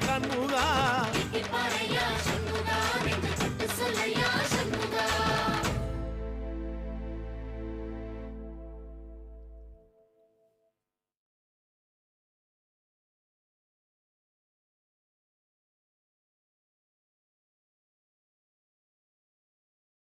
Can't move on.